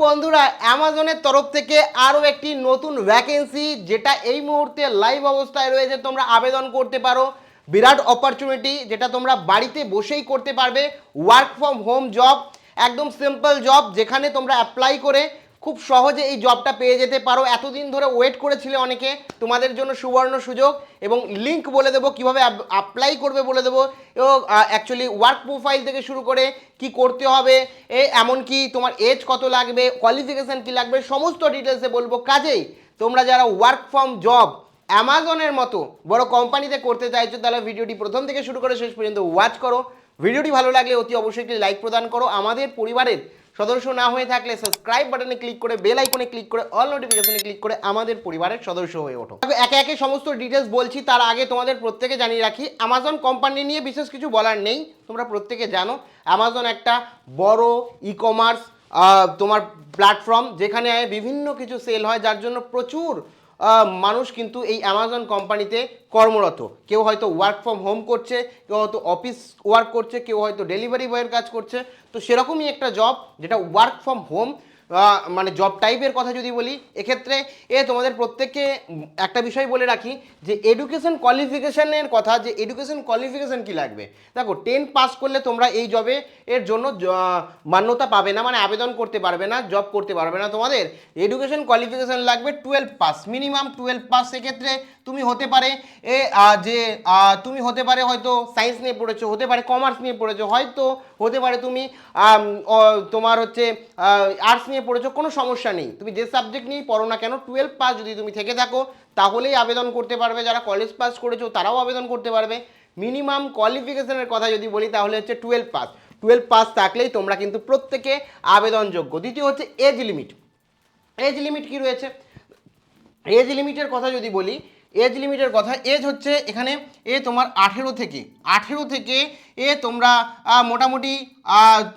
বন্ধুরা অ্যামাজনের তরফ থেকে আরও একটি নতুন ভ্যাকেন্সি যেটা এই মুহূর্তে লাইভ অবস্থায় রয়েছে, তোমরা আবেদন করতে পারো। বিরাট অপরচুনিটি যেটা তোমরা বাড়িতে বসেই করতে পারবে। ওয়ার্ক ফ্রম হোম জব একদম সিম্পল জব যেখানে তোমরা অ্যাপ্লাই করে খুব সহজে এই জবটা পেয়ে যেতে পারো। এতদিন ধরে ওয়েট করেছিলে অনেকে, তোমাদের জন্য সুবর্ণ সুযোগ এবং লিংক বলে দেবো, কীভাবে অ্যাপ্লাই করবে বলে দেবো। এবং অ্যাকচুয়ালি ওয়ার্ক প্রোফাইল থেকে শুরু করে কি করতে হবে, এ, এমনকি তোমার এজ কত লাগবে কোয়ালিফিকেশান কি লাগবে, সমস্ত ডিটেলসে বলব। কাজেই তোমরা যারা ওয়ার্ক ফ্রম জব অ্যামাজনের মতো বড় কোম্পানিতে করতে চাইছো, তাহলে ভিডিওটি প্রথম থেকে শুরু করে শেষ পর্যন্ত ওয়াচ করো। ভিডিওটি ভালো লাগলে অতি অবশ্যই একটি লাইক প্রদান করো। আমাদের পরিবারের সদস্য না হয়ে থাকলে সাবস্ক্রাইব বাটনে ক্লিক করে বেল আইকনে ক্লিক করে অল নোটিফিকেশনে ক্লিক করে আমাদের পরিবারের সদস্য হয়ে ওঠো। একে একে সমস্ত ডিটেলস বলছি, তার আগে তোমাদের প্রত্যেকে জানিয়ে রাখি অ্যামাজন কোম্পানি নিয়ে বিশেষ কিছু বলার নেই, তোমরা প্রত্যেকে জানো। অ্যামাজন একটা বড় ই কমার্স তোমার প্ল্যাটফর্ম যেখানে বিভিন্ন কিছু সেল হয়, যার জন্য প্রচুর মানুষ কিন্তু এই অ্যামাজন কোম্পানিতে কর্মরত। কেউ হয়তো ওয়ার্ক ফ্রম হোম করছে, কেউ হয়তো অফিস ওয়ার্ক করছে, কেউ হয়তো ডেলিভারি বয়ের কাজ করছে। তো সেরকমই একটা জব যেটা ওয়ার্ক ফ্রম হোম মানে জব টাইপের কথা যদি বলি, এক্ষেত্রে এ তোমাদের প্রত্যেককে একটা বিষয় বলে রাখি যে এডুকেশন কোয়ালিফিকেশনের কথা, যে এডুকেশন কোয়ালিফিকেশন কি লাগবে? দেখো টেন পাস করলে তোমরা এই জবে এর জন্য মান্যতা পাবে না মানে আবেদন করতে পারবে না জব করতে পারবে না তোমাদের। এডুকেশন কোয়ালিফিকেশন লাগবে twelve pass minimum twelve pass সেক্ষেত্রে তুমি হতে পারে এ যে তুমি হতে পারে হয়তো সায়েন্স নিয়ে পড়েছো, হতে পারে কমার্স নিয়ে পড়েছো, হয়তো হতে পারে তুমি তোমার হচ্ছে আর্টস নিয়ে পড়েছো, কোনো সমস্যা নেই। তুমি যে সাবজেক্ট নিয়েই পড়ো না কেন টুয়েলভ পাস যদি তুমি থেকে থাকো, তাহলেই আবেদন করতে পারবে, যারা কলেজ পাস করেছ, তারাও আবেদন করতে পারবে। মিনিমাম কোয়ালিফিকেশনের কথা যদি বলি, তাহলে হচ্ছে টুয়েলভ পাস টুয়েলভ পাস থাকলেই তোমরা কিন্তু প্রত্যেকে আবেদনযোগ্য। দ্বিতীয় হচ্ছে এজ লিমিট এজ লিমিট কি রয়েছে? এজ লিমিটের কথা যদি বলি এজ লিমিটের কথা। এজ হচ্ছে এখানে এ তোমার আঠেরো থেকে। আঠেরো থেকে এ তোমরা মোটামুটি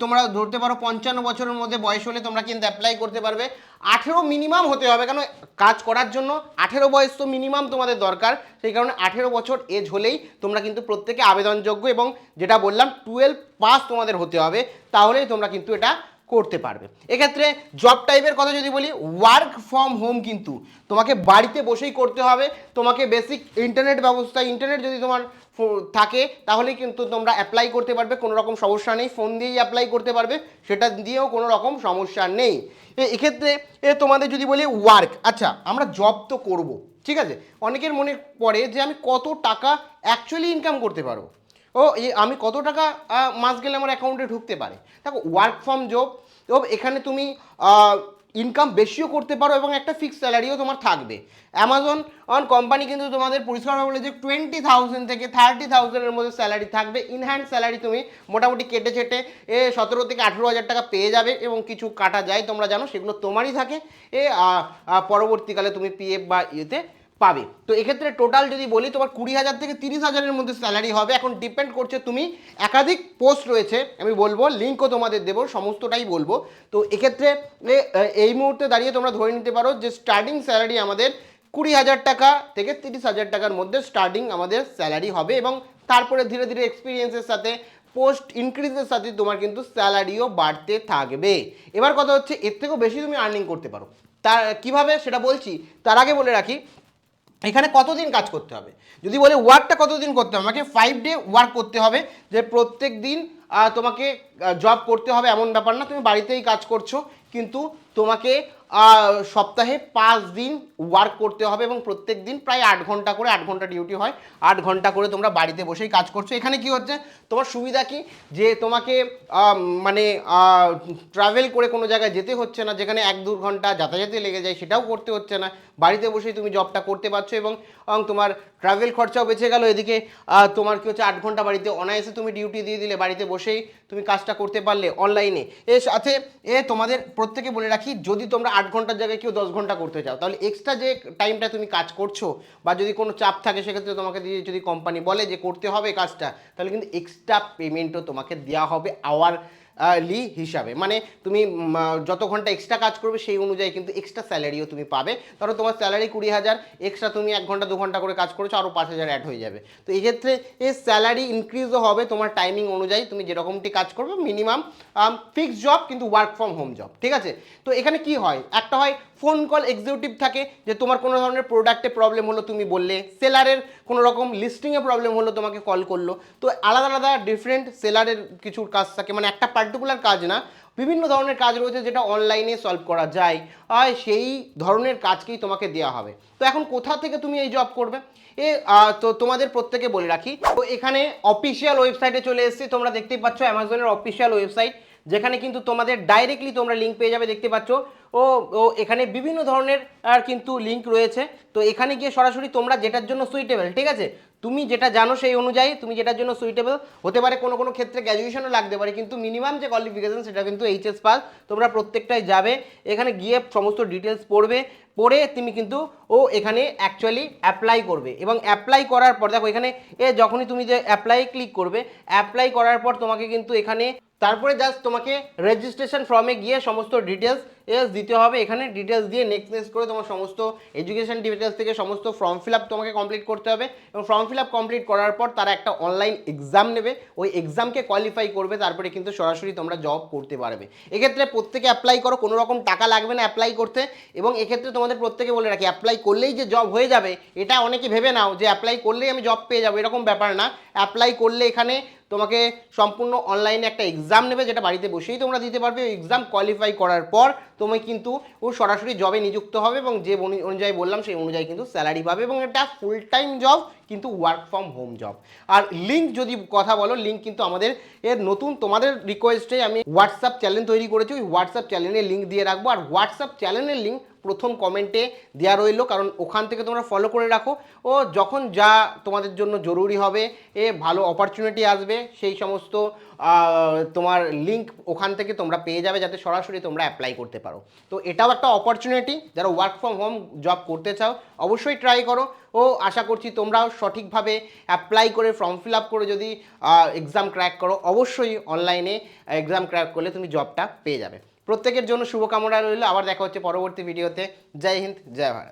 তোমরা ধরতে পারো পঞ্চান্ন বছরের মধ্যে বয়স হলে তোমরা কিন্তু অ্যাপ্লাই করতে পারবে। আঠেরো মিনিমাম হতে হবে কেন? কাজ করার জন্য আঠেরো বয়স তো মিনিমাম তোমাদের দরকার। সেই কারণে আঠেরো বছর এজ হলেই তোমরা কিন্তু প্রত্যেকে আবেদনযোগ্য এবং যেটা বললাম টুয়েলভ পাস তোমাদের হতে হবে। তাহলেই তোমরা কিন্তু এটা করতে পারবে। এক্ষেত্রে জব টাইপের কথা যদি বলি ওয়ার্ক ফ্রম হোম কিন্তু তোমাকে বাড়িতে বসেই করতে হবে। তোমাকে বেসিক ইন্টারনেট ব্যবস্থা ইন্টারনেট যদি তোমার থাকে, তাহলে কিন্তু তোমরা অ্যাপ্লাই করতে পারবে। কোনো রকম সমস্যা নেই ফোন দিয়েই অ্যাপ্লাই করতে পারবে। সেটা দিয়েও কোনো রকম সমস্যা নেই। এক্ষেত্রে এ, তোমাদের যদি বলি ওয়ার্ক আচ্ছা আমরা জব তো করব, ঠিক আছে? অনেকের মনে পড়ে যে আমি কত টাকা অ্যাকচুয়ালি ইনকাম করতে পারব। ও আমি কত টাকা মাস গেলে আমার অ্যাকাউন্টে ঢুকতে পারে? দেখো ওয়ার্ক ফ্রম জব জব এখানে তুমি ইনকাম বেশিও করতে পারো এবং একটা ফিক্সড স্যালারিও তোমার থাকবে। অ্যামাজন অন কোম্পানি কিন্তু তোমাদের পরিষ্কারভাবে বলে যে টোয়েন্টি থাউজেন্ড থেকে থার্টি থাউজেন্ডের মধ্যে স্যালারি থাকবে। ইনহ্যান্ড স্যালারি তুমি মোটামুটি কেটে ছেটে, এ, সতেরো থেকে আঠেরো হাজার টাকা পেয়ে যাবে এবং কিছু কাটা যায়, তোমরা জানো, সেগুলো তোমারই থাকে। এ পরবর্তীকালে তুমি পিএফ বা ইয়েতে পাবে। তো এক্ষেত্রে টোটাল যদি বলি, তোমার কুড়ি হাজার থেকে তিরিশ হাজারের মধ্যে স্যালারি হবে। এখন ডিপেন্ড করছে তুমি একাধিক পোস্ট রয়েছে, আমি বলব লিঙ্কও তোমাদের দেবো, সমস্তটাই বলব। তো এক্ষেত্রে এই মুহূর্তে দাঁড়িয়ে তোমরা ধরে নিতে পারো যে স্টার্টিং স্যালারি আমাদের কুড়ি হাজার টাকা থেকে তিরিশ হাজার টাকার মধ্যে স্টার্টিং আমাদের স্যালারি হবে এবং তারপরে ধীরে ধীরে এক্সপিরিয়েন্সের সাথে পোস্ট ইনক্রিজের সাথে তোমার কিন্তু স্যালারিও বাড়তে থাকবে। এবার কথা হচ্ছে, এর থেকেও বেশি তুমি আর্নিং করতে পারো। তার, কীভাবে সেটা বলছি? তার আগে বলে রাখি এখানে কতদিন কাজ করতে হবে? যদি বলে ওয়ার্কটা কতদিন করতে হবে? আমাকে ফাইভ ডে ওয়ার্ক করতে হবে, যে প্রত্যেক দিন তোমাকে জব করতে হবে এমন ব্যাপার না, তুমি বাড়িতেই কাজ করছ, কিন্তু তোমাকে সপ্তাহে পাঁচ দিন ওয়ার্ক করতে হবে এবং প্রত্যেক দিন প্রায় আট ঘণ্টা করে আট ঘণ্টা ডিউটি হয়। আট ঘণ্টা করে তোমরা বাড়িতে বসেই কাজ করছ। এখানে কি হচ্ছে? তোমার সুবিধা কি? যে তোমাকে মানে ট্রাভেল করে কোনো জায়গায় যেতে হচ্ছে না, যেখানে এক দু ঘণ্টা যাতায়াতে লেগে যায়, সেটাও করতে হচ্ছে না। বাড়িতে বসেই তুমি জবটা করতে পারছ এবং তোমার ট্রাভেল খরচাও বেঁচে গেল। এদিকে তোমার কি হচ্ছে? আট ঘণ্টা বাড়িতে অনায়াসে তুমি ডিউটি দিয়ে দিলে, বাড়িতে বসেই তুমি কাজটা করতে পারলে অনলাইনে এর সাথে, এ তোমাদের প্রত্যেকে বলে রাখি, যদি তোমরা আট ঘণ্টার জায়গায় কেউ দশ ঘণ্টা করতে চাও, তাহলে এক্সট্রা যে টাইমটা তুমি কাজ করছ বা যদি কোনো চাপ থাকে, সেক্ষেত্রে তোমাকে দিয়ে যদি কোম্পানি বলে যে করতে হবে কাজটা, তাহলে কিন্তু এক্সট্রা পেমেন্টও তোমাকে দেওয়া হবে আওয়ার লি হিসাবে। মানে তুমি যত ঘণ্টা এক্সট্রা কাজ করবে সেই অনুযায়ী কিন্তু এক্সট্রা স্যালারিও তুমি পাবে। ধরো তোমার স্যালারি কুড়ি হাজার এক্সট্রা তুমি এক ঘণ্টা, দু ঘণ্টা করে কাজ করেছ আরও পাঁচ হাজার অ্যাড হয়ে যাবে। তো এক্ষেত্রে এ স্যালারি ইনক্রিজও হবে তোমার টাইমিং অনুযায়ী তুমি যেরকমটি কাজ করবে মিনিমাম ফিক্সড জব কিন্তু ওয়ার্ক ফ্রম হোম জব ঠিক আছে? তো এখানে কি হয়? একটা হয় ফোন কল এক্সিকিউটিভ থাকে, যে তোমার কোনো ধরনের প্রোডাক্টে প্রবলেম হলো তুমি বললে সেলারের কোনো রকম লিস্টিংয়ে প্রবলেম হলো তোমাকে কল করল। তো আলাদা আলাদা ডিফারেন্ট সেলারের কিছু কাজ থাকে মানে একটা পার্টিকুলার কাজ না, বিভিন্ন ধরনের কাজ রয়েছে যেটা অনলাইনে সলভ করা যায়, আর সেই ধরনের কাজকেই তোমাকে দেওয়া হবে। তো এখন কোথা থেকে তুমি এই জব করবে? এ তো তোমাদের প্রত্যেকে বলে রাখি, তো এখানে অফিসিয়াল ওয়েবসাইটে চলে এসেছি, তোমরা দেখতেই পাচ্ছ অ্যামাজনের অফিসিয়াল ওয়েবসাইট যেখানে কিন্তু তোমাদের ডাইরেক্টলি তোমরা লিঙ্ক পেয়ে যাবে, দেখতে পাচ্ছ। ও ও, এখানে বিভিন্ন ধরনের, আর কিন্তু লিঙ্ক রয়েছে। তো এখানে গিয়ে সরাসরি তোমরা যেটার জন্য সুইটেবল ঠিক আছে? তুমি যেটা জানো সেই অনুযায়ী তুমি যেটার জন্য সুইটেবল হতে পারে কোনো কোনো ক্ষেত্রে গ্র্যাজুয়েশনও লাগতে পারে, কিন্তু মিনিমাম যে কোয়ালিফিকেশন সেটা কিন্তু এইচএস পাস তোমরা প্রত্যেকটাই যাবে, এখানে গিয়ে সমস্ত ডিটেলস পড়বে, পড়ে তুমি কিন্তু ও এখানে অ্যাকচুয়ালি অ্যাপ্লাই করবে এবং অ্যাপ্লাই করার পর, দেখো এখানে এ যখনই তুমি যে অ্যাপ্লাই ক্লিক করবে অ্যাপ্লাই করার পর তোমাকে কিন্তু এখানে, তারপরে জাস্ট তোমাকে রেজিস্ট্রেশন ফর্মে গিয়ে সমস্ত ডিটেলস এস দিতে হবে। এখানে ডিটেলস দিয়ে নেক্সট নেক্সট করে তোমার সমস্ত এডুকেশন ডিটেলস থেকে সমস্ত ফর্ম ফিল আপ তোমাকে কমপ্লিট করতে হবে। এবং ফর্ম ফিল আপ কমপ্লিট করার পর তারা একটা অনলাইন এক্সাম নেবে। ওই এক্সামকে কোয়ালিফাই করবে, তারপরে কিন্তু সরাসরি তোমরা জব করতে পারবে। এক্ষেত্রে প্রত্যেকে অ্যাপ্লাই করো, কোনো রকম টাকা লাগবে না অ্যাপ্লাই করতে। এবং এক্ষেত্রে তোমাদের প্রত্যেকে বলে রাখি অ্যাপ্লাই করলেই যে জব হয়ে যাবে, এটা অনেকে ভেবে নাও যে অ্যাপ্লাই করলেই আমি জব পেয়ে যাব, এরকম ব্যাপার না। অ্যাপ্লাই করলে এখানে তোমাকে সম্পূর্ণ অনলাইনে একটা এক্সাম নেবে, যেটা বাড়িতে বসেই তোমরা দিতে পারবে। ওই এক্সাম কোয়ালিফাই করার পর তুমি কিন্তু ও সরাসরি জবে নিযুক্ত হবে এবং যে অনুযায়ী বললাম, সেই অনুযায়ী কিন্তু স্যালারি পাবে এবং এটা ফুল টাইম জব কিন্তু ওয়ার্ক ফ্রম হোম জব আর লিঙ্ক যদি কথা বলো লিঙ্ক কিন্তু আমাদের এর নতুন, তোমাদের রিকোয়েস্টে আমি হোয়াটসঅ্যাপ চ্যানেল তৈরি করেছি। ওই হোয়াটসঅ্যাপ চ্যানেলের লিঙ্ক দিয়ে রাখব। আর হোয়াটসঅ্যাপ চ্যানেলের লিঙ্ক প্রথম কমেন্টে দেওয়া রইল, কারণ ওখান থেকে তোমরা ফলো করে রাখো। ও যখন যা তোমাদের জন্য জরুরি হবে, এ ভালো অপরচুনিটি আসবে, সেই সমস্ত তোমার লিঙ্ক ওখান থেকে তোমরা পেয়ে যাবে, যাতে সরাসরি তোমরা অ্যাপ্লাই করতে পারো। তো এটাও একটা অপরচুনিটি যারা ওয়ার্ক ফ্রম হোম জব করতে চাও, অবশ্যই ট্রাই করো। ও আশা করছি তোমরাও সঠিকভাবে অ্যাপ্লাই করে ফর্ম ফিল আপ করে যদি এক্সাম ক্র্যাক করো, অবশ্যই অনলাইনে এক্সাম ক্র্যাক করলে তুমি জবটা পেয়ে যাবে। প্রত্যেকের জন্য শুভকামনা রইল। আবার দেখা হচ্ছে পরবর্তী ভিডিওতে। জয় হিন্দ জয় ভারত।